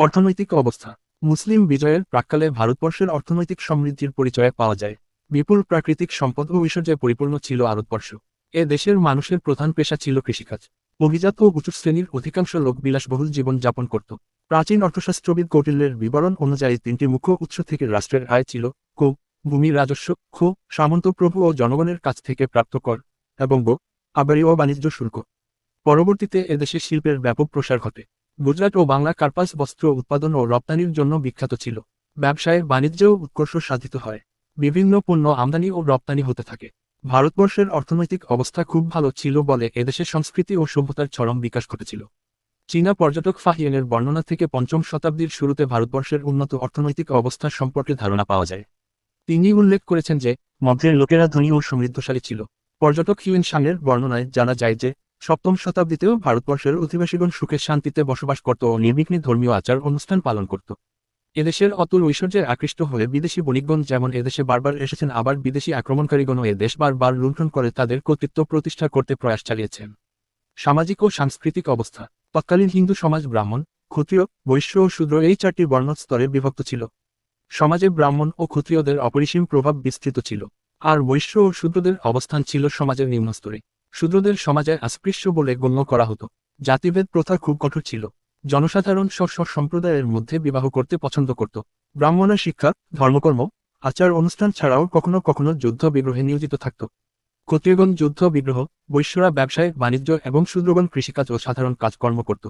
অর্থনৈতিক অবস্থা। মুসলিম বিজয়ের প্রাক্কালে ভারতবর্ষের অর্থনৈতিক সমৃদ্ধির পরিচয় পাওয়া যায়। বিপুল প্রাকৃতিক সম্পদ ও ঐশ্বর্যে পরিপূর্ণ ছিল ভারতবর্ষ। এ দেশের মানুষের প্রধান পেশা ছিল কৃষিকাজ। অভিজাত ও উঁচু শ্রেণির অধিকাংশ লোক বিলাসবহুল জীবন যাপন করত। প্রাচীন অর্থশাস্ত্রবিদ কৌটিল্যের বিবরণ অনুযায়ী তিনটি মুখ্য উৎস থেকে রাষ্ট্রের আয় ছিল কো, ভূমি রাজস্ব, খো সামন্তপ্রভু ও জনগণের কাছ থেকে প্রাপ্ত কর এবং গো আবারি ও বাণিজ্য শুল্ক। পরবর্তীতে এদেশে শিল্পের ব্যাপক প্রসার ঘটে। গুজরাট ও বাংলা কার্পাস, বস্ত্র উৎপাদন ও রপ্তানির জন্য বিখ্যাত ছিল। ব্যবসায় বাণিজ্যেও উৎকর্ষ সাধিত হয়। বিভিন্ন পণ্য আমদানি ও রপ্তানি হতে থাকে। ভারতবর্ষের অর্থনৈতিক অবস্থা খুব ভালো ছিল বলে এদেশের সংস্কৃতি ও সভ্যতার চরম বিকাশ ঘটেছিল। চীনা পর্যটক ফাহিয়েনের বর্ণনা থেকে পঞ্চম শতাব্দীর শুরুতে ভারতবর্ষের উন্নত অর্থনৈতিক অবস্থা সম্পর্কে ধারণা পাওয়া যায়। তিনি উল্লেখ করেছেন যে, মধ্যের লোকেরা ধনী ও সমৃদ্ধশালী ছিল। পর্যটক হিউয়েন সাংয়ের বর্ণনায় জানা যায় যে সপ্তম শতাব্দীতেও ভারতবর্ষের অধিবাসীগণ সুখে শান্তিতে বসবাস করত ও নির্বিঘ্নে ধর্মীয় আচার অনুষ্ঠান পালন করত। এদেশের অতুল ঐশ্বর্যের আকৃষ্ট হয়ে বিদেশি বণিকগণ যেমন এদেশে বারবার এসেছেন, আবার বিদেশি আক্রমণকারীগণও এদেশ বারবার লুণ্ঠন করে তাদের কর্তৃত্ব প্রতিষ্ঠা করতে প্রয়াস চালিয়েছেন। সামাজিক ও সাংস্কৃতিক অবস্থা। তৎকালীন হিন্দু সমাজ ব্রাহ্মণ, ক্ষত্রিয়, বৈশ্য ও শূদ্র এই চারটি বর্ণস্তরে বিভক্ত ছিল। সমাজে ব্রাহ্মণ ও ক্ষত্রিয়দের অপরিসীম প্রভাব বিস্তৃত ছিল। আর বৈশ্য ও শূদ্রদের অবস্থান ছিল সমাজের নিম্নস্তরে। শূদ্রদের সমাজে আসপৃশ্য বলে গণ্য করা হতো। জাতিভেদ প্রথা খুব কঠোর ছিল। জনসাধারণ স্ব সম্প্রদায়ের মধ্যে বিবাহ করতে পছন্দ করত। ব্রাহ্মণের শিক্ষা, ধর্মকর্ম, আচার অনুষ্ঠান ছাড়াও কখনো কখনো যুদ্ধ বিগ্রহে নিয়োজিত থাকত। ক্ষত্রিয়গণ যুদ্ধ বিগ্রহ, বৈশ্যরা ব্যবসায়, বাণিজ্য এবং শূদ্রগণ কৃষিকাজ ও সাধারণ কাজকর্ম করত।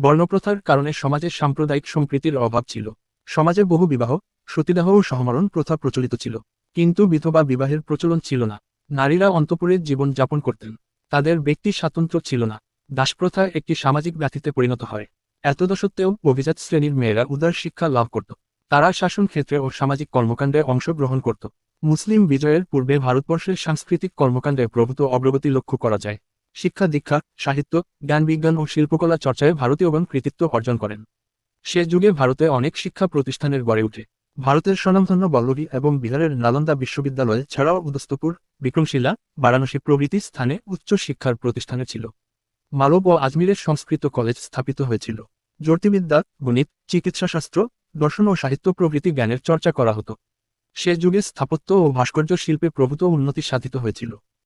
বর্ণপ্রথার কারণে সমাজে সাম্প্রদায়িক সম্প্রীতির অভাব ছিল। সমাজে বহু বিবাহ, সতীদাহ ও সহমরণ প্রথা প্রচলিত ছিল। কিন্তু বিধবা বিবাহের প্রচলন ছিল না। নারীরা অন্তপুরে জীবন যাপন করতেন। তাদের ব্যক্তি স্বাতন্ত্র্য ছিল না। দাসপ্রথা একটি সামাজিক ব্যাধিতে পরিণত হয়। এত এতদসত্ত্বেও অভিজাত শ্রেণির মেয়েরা উদার শিক্ষা লাভ করত। তারা শাসন ক্ষেত্রে ও সামাজিক কর্মকাণ্ডে অংশগ্রহণ করত। মুসলিম বিজয়ের পূর্বে ভারতবর্ষের সাংস্কৃতিক কর্মকাণ্ডে প্রভূত অগ্রগতি লক্ষ্য করা যায়। শিক্ষা দীক্ষা, সাহিত্য, জ্ঞান বিজ্ঞান ও শিল্পকলা চর্চায় ভারতীয়গণ কৃতিত্ব অর্জন করেন। সে যুগে ভারতে অনেক শিক্ষা প্রতিষ্ঠানের গড়ে ওঠে ভারতের স্বনামধন্য বল্লভী এবং বিহারের নালন্দা বিশ্ববিদ্যালয় ছাড়াও উদস্তপুর বিক্রমশিলা, বারাণসী প্রভৃতি স্থানে উচ্চ শিক্ষার প্রতিষ্ঠানে ছিল। মালব ও আজমিরের সংস্কৃত কলেজ স্থাপিত হয়েছিল। জ্যোতির্বিদ্যা, গণিত, চিকিৎসাশাস্ত্র, দর্শন ও সাহিত্য প্রভৃতি জ্ঞানের চর্চা করা হতো। সে যুগে স্থাপত্য ও ভাস্কর্য শিল্পে প্রভূত উন্নতি সাধিত হয়েছিল।